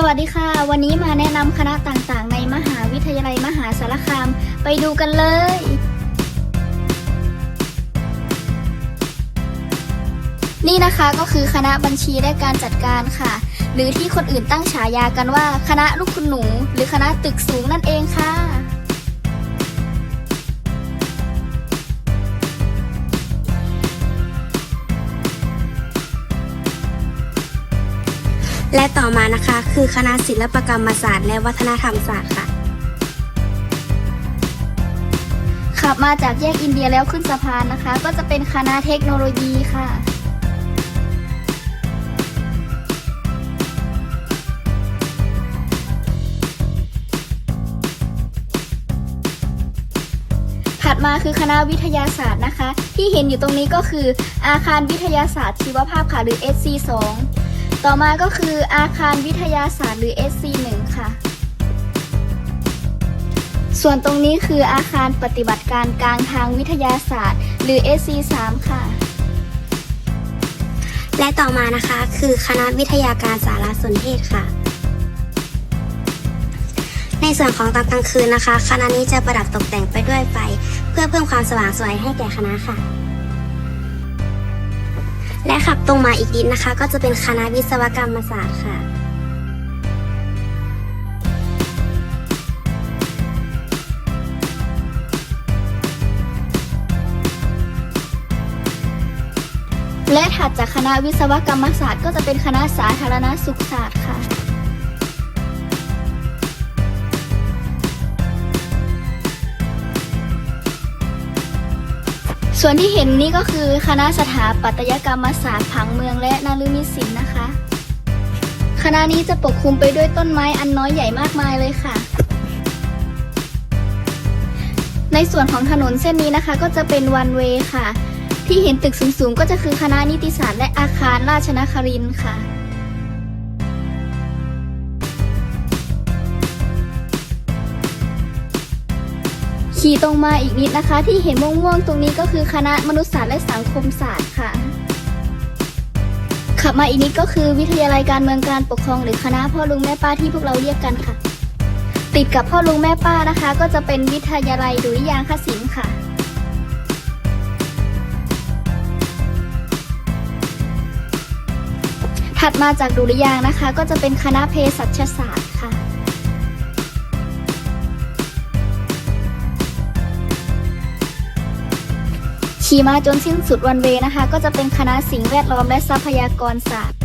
สวัสดีค่ะ วันนี้มาแนะนำคณะต่างๆ ในมหาวิทยาลัยมหาสารคาม ไปดูกันเลย นี่นะคะก็คือคณะบัญชีและการจัดการค่ะ หรือที่คนอื่นตั้งฉายากันว่า คณะลูกคุณหนู หรือคณะตึกสูงนั่นเอง และต่อมานะคะ คือคณะศิลปกรรมศาสตร์และวัฒนธรรมศาสตร์ค่ะ ขับมาจากแยกอินเดียแล้วขึ้นสะพานนะคะ ก็จะเป็นคณะเทคโนโลยีค่ะ ถัดมาคือคณะวิทยาศาสตร์นะคะ ที่เห็นอยู่ตรงนี้ก็คืออาคารวิทยาศาสตร์ชีวภาพค่ะหรือ SC2 ต่อมาก็คืออาคารวิทยาศาสตร์หรือ SC1 ค่ะ ส่วนตรงนี้คืออาคารปฏิบัติการกลางทางวิทยาศาสตร์ หรือ SC3 ค่ะ และต่อมานะคะคือคณะวิทยาการสารสนเทศค่ะ ในส่วนของตอนกลางคืนนะคะ คณะนี้จะประดับตกแต่งไปด้วยไฟ เพื่อเพิ่มความสว่างสวยให้แก่คณะค่ะ และขับตรงมาอีกนิดนะคะ ก็จะเป็นคณะวิศวกรรมศาสตร์ค่ะและถัดจากคณะวิศวกรรมศาสตร์ก็จะเป็นคณะสาธารณสุขศาสตร์ค่ะ ส่วนที่เห็นนี่ก็คือคณะสถาปัตยกรรมศาสตร์ผังเมืองและนารุมิศิลป์นะคะ คณะนี้จะปกคลุมไปด้วยต้นไม้อันน้อยใหญ่มากมายเลยค่ะ ในส่วนของถนนเส้นนี้นะคะ ก็จะเป็นวันเวย์ค่ะ ที่เห็นตึกสูงๆ ก็จะคือคณะนิติศาสตร์และอาคารราชนครินทร์ค่ะ ขี่ตรงมาอีกนิดนะคะ ที่เห็นม่วงๆตรงนี้ก็คือคณะมนุษยศาสตร์และสังคมศาสตร์ค่ะ ขับมาอีกนิดก็คือวิทยาลัยการเมืองการปกครองหรือคณะพ่อลุงแม่ป้าที่พวกเราเรียกกันค่ะ ติดกับพ่อลุงแม่ป้านะคะ ก็จะเป็นวิทยาลัยดุริยางคศิลป์ค่ะถัดมาจากดุริยางนะคะ ก็จะเป็นคณะเภสัชศาสตร์ ขี่มาจนสิ้นสุดวันเวนะคะ ก็จะเป็นคณะสิ่งแวดล้อมและทรัพยากรศาสตร์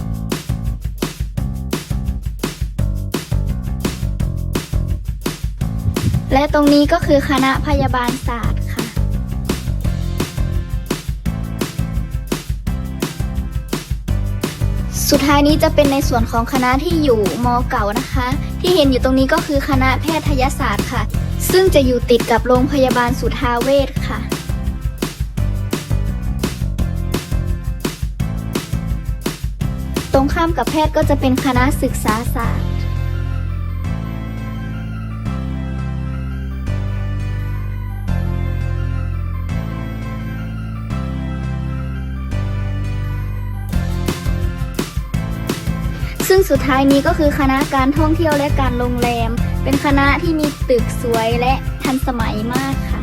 และตรงนี้ก็คือคณะพยาบาลศาสตร์ค่ะ สุดท้ายนี้จะเป็นในส่วนของคณะที่อยู่มเก่านะคะ ที่เห็นอยู่ตรงนี้ก็คือคณะแพทยศาสตร์ค่ะ ซึ่งจะอยู่ติดกับโรงพยาบาลสุทาเวชค่ะ ตรงข้ามกับแพทย์ก็จะเป็นคณะศึกษาศาสตร์ซึ่งสุดท้ายนี้ก็คือคณะการท่องเที่ยวและการโรงแรม เป็นคณะที่มีตึกสวยและทันสมัยมากค่ะ